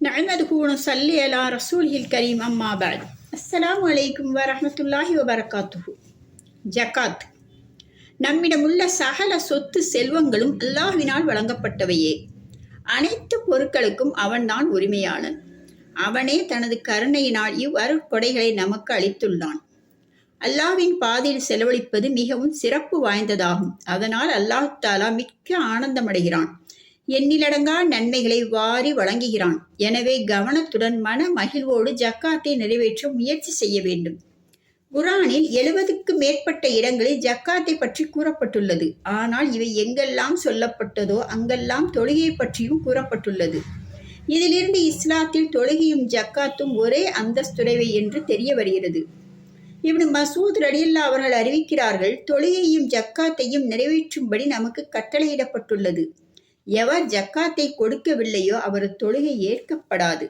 நல்மதுகு சல்லி அலா ரசூல்ஹில் கரீம் அம்மா பாட் அஸ்லாம் வலைக்கும் வரமத்துல்லாஹி வபரகாத்துஹு ஜக்காத். நம்மிடமுள்ள சகல சொத்து செல்வங்களும் அல்லாஹினால் வழங்கப்பட்டவையே. அனைத்து பொருட்களுக்கும் அவன்தான் உரிமையாளன். அவனே தனது கருணையினால் இவ்வருட்கொடைகளை நமக்கு அளித்துள்ளான். அல்லாஹ்வின் பாதையில் செலவழிப்பது மிகவும் சிறப்பு வாய்ந்ததாகும். அதனால் அல்லாஹ் தாலா மிக்க ஆனந்தமடைகிறான். எண்ணிலடங்கா நன்மைகளை வாரி வழங்குகிறான். எனவே கவனத்துடன் மன மகிழ்வோடு ஜக்காத்தை நிறைவேற்ற முயற்சி செய்ய வேண்டும். குரானில் எழுபதுக்கு மேற்பட்ட இடங்களில் ஜக்காத்தை பற்றி கூறப்பட்டுள்ளது. ஆனால் இவை எங்கெல்லாம் சொல்லப்பட்டதோ அங்கெல்லாம் தொழுகையை பற்றியும் கூறப்பட்டுள்ளது. இதிலிருந்து இஸ்லாத்தில் தொழுகையும் ஜக்காத்தும் ஒரே அந்தஸ்துடைவை என்று தெரிய வருகிறது. இவனு மசூத் ரடியல்லா அவர்கள் அறிவிக்கிறார்கள் தொழுகையும் ஜக்காத்தையும் நிறைவேற்றும்படி நமக்கு கட்டளையிடப்பட்டுள்ளது. எவர் ஜக்காத்தை கொடுக்கவில்லையோ அவர் தொழுகை ஏற்கப்படாது.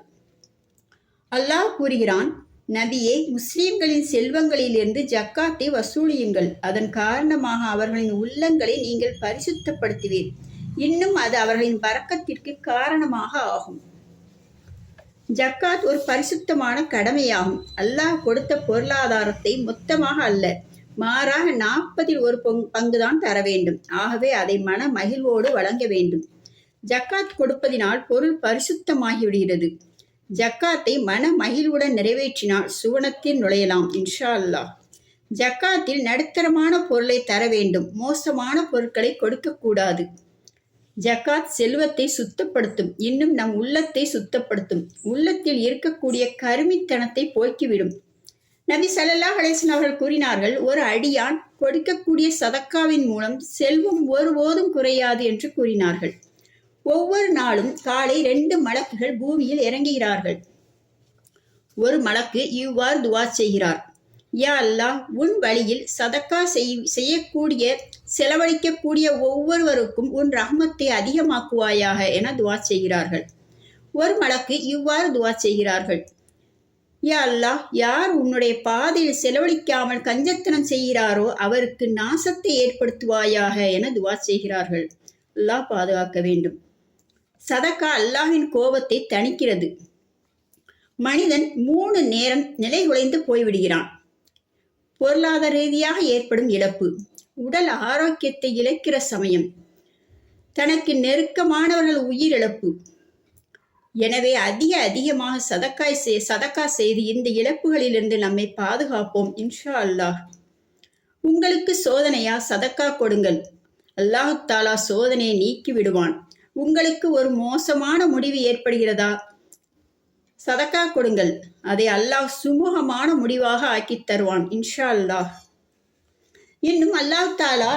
அல்லாஹ் கூறுகிறான் நபியே முஸ்லிம்களின் செல்வங்களிலிருந்து ஜக்காத்தை வசூலியுங்கள். அதன் காரணமாக அவர்களின் உள்ளங்களை நீங்கள் பரிசுத்தப்படுத்துவீர். இன்னும் அது அவர்களின் பறக்கத்திற்கு காரணமாக ஆகும். ஜக்காத் ஒரு பரிசுத்தமான கடமையாகும். அல்லாஹ் கொடுத்த பொருளாதாரத்தை மொத்தமாக அல்ல மாறாக நாற்பதில் ஒரு பங்குதான் தர வேண்டும். ஆகவே அதை மன மகிழ்வோடு வழங்க வேண்டும். ஜக்காத் கொடுப்பதினால் பொருள் பரிசுத்தமாகிவிடுகிறது. ஜக்காத்தை மன மகிழ்வுடன் நிறைவேற்றினால் சுவனத்தில் நுழையலாம் இன்ஷா அல்லாஹ். ஜக்காத்தில் நடுத்தரமான பொருளை தர வேண்டும். மோசமான பொருட்களை கொடுக்கக்கூடாது. ஜக்காத் செல்வத்தை சுத்தப்படுத்தும். இன்னும் நம் உள்ளத்தை சுத்தப்படுத்தும். உள்ளத்தில் இருக்கக்கூடிய கருமித்தனத்தை போக்கிவிடும். நபி சல்லல்லா அலேசன் அவர்கள் கூறினார்கள் ஒரு அடியான் கொடுக்கக்கூடிய சதக்காவின் மூலம் செல்வம் ஒருபோதும் குறையாது என்று கூறினார்கள். ஒவ்வொரு நாளும் காலை ரெண்டு மலக்குகள் பூமியில் இறங்குகிறார்கள். ஒரு மலக்கு இவ்வாறு துவா செய்கிறார் யா அல்லாஹ் உன் வழியில் சதக்கா செய் செய்யக்கூடிய செலவழிக்கக்கூடிய ஒவ்வொருவருக்கும் உன் ரஹ்மத்தை அதிகமாக்குவாயாக என துவா செய்கிறார்கள். ஒரு மலக்கு இவ்வாறு துவா செய்கிறார்கள் யா அல்லாஹ் யார் உன்னுடைய பாதையில் செலவழிக்காமல் கஞ்சத்தனம் செய்கிறாரோ அவருக்கு நாசத்தை ஏற்படுத்துவாயாக என துவா செய்கிறார்கள். அல்லாஹ் பாதுகாக்க வேண்டும். சதக்கா அல்லாஹின் கோபத்தை தணிக்கிறது. மனிதன் மூணு நேரம் நிலை குலைந்து போய்விடுகிறான். பொருளாதார ரீதியாக ஏற்படும் இழப்பு. உடல் ஆரோக்கியத்தை இழக்கிற சமயம். தனக்கு நெருக்கமானவர்கள் உயிரிழப்பு. எனவே அதிக அதிகமாக சதக்காய் செய் சதக்கா செய்து இந்த இழப்புகளிலிருந்து நம்மை பாதுகாப்போம் இன்ஷா அல்லாஹ். உங்களுக்கு சோதனையா? சதக்கா கொடுங்கள். அல்லாஹு தாலா சோதனையை நீக்கி விடுவான். உங்களுக்கு ஒரு மோசமான முடிவு ஏற்படுகிறதா? சதக்கா கொடுங்கள். அதை அல்லாஹ் சுமூகமான முடிவாக ஆக்கி தருவான் இன்ஷா அல்லாஹ். இன்னும் அல்லாஹ் தாலா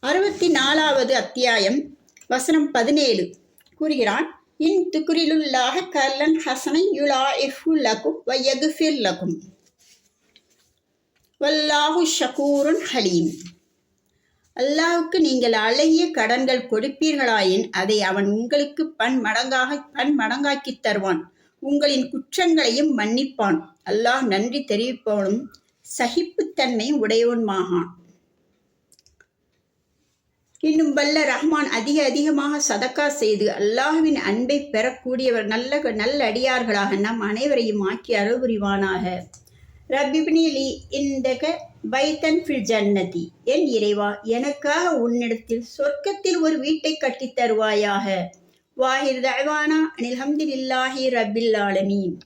அறுபத்தி நாலாவது அத்தியாயம் வசனம் பதினேழு. கூறுகிறான் இன் துக்குரிலுல்லாக கல்லன் ஹசனை யுலா லகும் வையகுஃபிர் லகும். வல்லாஹு ஷகூருன் ஹலீம். அல்லாவுக்கு நீங்கள் அழகிய கடன்கள் கொடுப்பீர்களாயின் அதை அவன் உங்களுக்கு பன் மடங்காக பன் மடங்காக்கித் தருவான். உங்களின் குற்றங்களையும் மன்னிப்பான். அல்லாஹ் நன்றி தெரிவிப்பவனும் சகிப்புத்தன்மை உடையவன்மாகான். இன்னும் வல்ல ரஹ்மான் அதிக அதிகமாக சதக்கா செய்து அல்லாஹுவின் அன்பை பெறக்கூடியவர் நல்ல நல்ல அடியார்களாக நம் அனைவரையும் ஆக்கி அருள் புரிவானாக ரபிப்னிலி இந்தக பைத்தன் ஃபில் ஜன்னதி. என் இறைவா எனக்காக உன்னிடத்தில் சொர்க்கத்தில் ஒரு வீட்டை கட்டித் தருவாயாக. வாஹிர் தவானா அனில் இல்லாஹி ரபில் ஆலமீன்.